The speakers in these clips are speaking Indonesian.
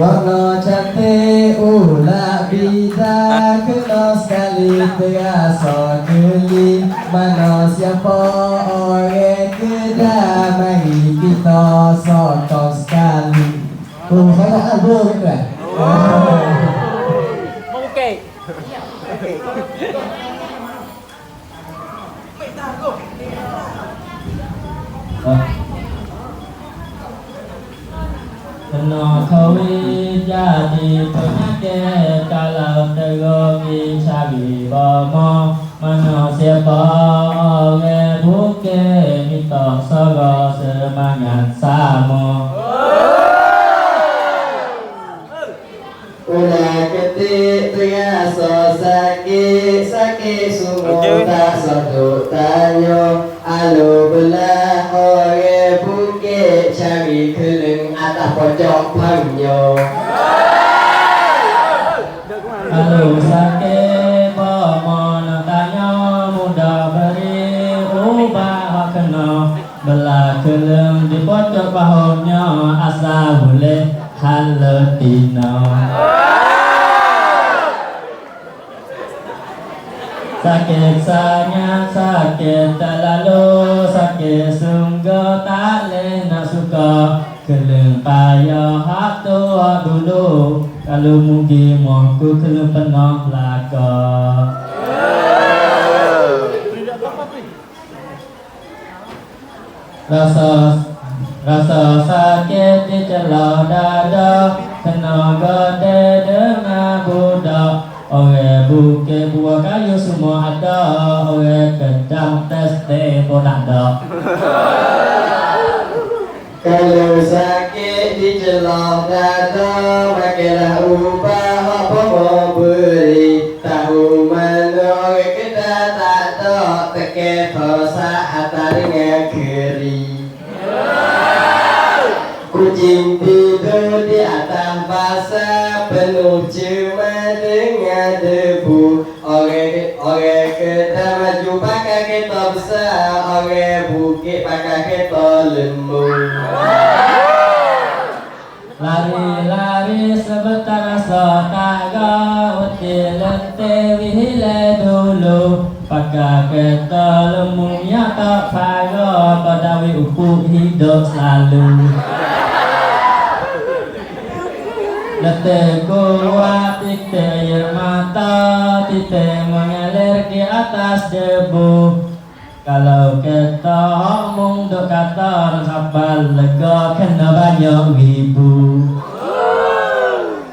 Vono chante ula vida que nos calitea só nuli manos ya po ore que da mai pito só tos cali. Cùng phải là ăn vô cái này. Ok. Okay. ขวิญาติปุณเกกาลตโกวิชาวิบมมโนเสปเวบุเกมิตองสโลเสมังยันสามโมอุลากติตยาโสสกิสกิสุโมตัสสุตายโย sake bo mono kanyo muda beri rubah keno belah kelem di pojok bahunya asa boleh halutino Sakit sangat sakit terlalu sakit sungguh tak lena suka Kelem payah hak tua dulu Kalau mungkin aku keleng pernah belaka Rasa Rasa sakit di celah dada Kena gede dengan budak Orang bukit buah kayu semua ada Orang kedang tes teh pun ada Kalau sakit Kucing tidur di atas Penuh dengan debu kedai maju pakai besar Orang bukit pakai lembu Lari-lari sebentar rasa tak gawati Lente wihile dulu. Pakai kereta lembu yang tak pagar Badawi upuk hidup selalu. Letih kuat titik air mata Titik mengalir di atas debu Kalau kita omong duk kata Sabar lega kena banyak ribu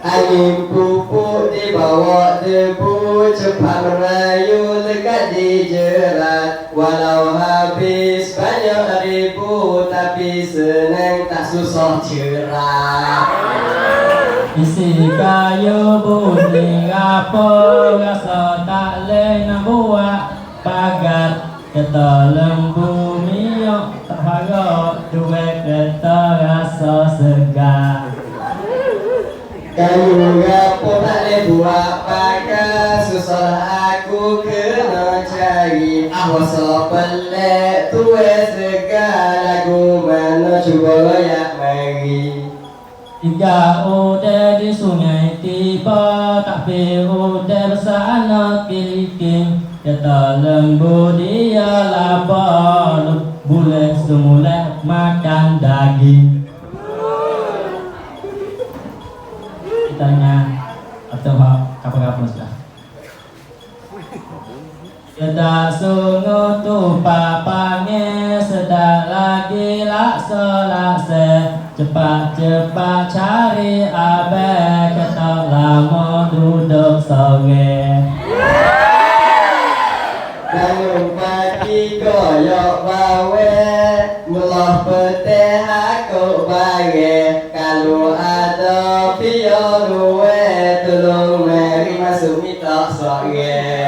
Angin pupuk di bawah debu Cepat merayu dekat di jerat. Walau habis banyak ribu Tapi senang tak susah cerah Isi kayu bunyi apa Rasa tak boleh nak buat pagar Lembu miok tak harap Duit kata rasa segar. Kayu tak boleh buat pagar Susah aku kena cari. Awasa pelik tuwe segar. Lagu mana cuba layak mari. Tiga udah di sungai tiba Tapi udah bersana kirikim Lembu dia lapar Boleh semula makan daging. Ditanya Atau apa-apa sudah. Sedak tu papange Sedak lagi laksa laksa Cepat-cepat cari abe Kata lama duduk songe nang upati koyo wawe Muloh beteh aku bagai Kalu ada piyo luwe Tulung meri masuk mitok soge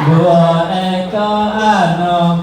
Buat eko ano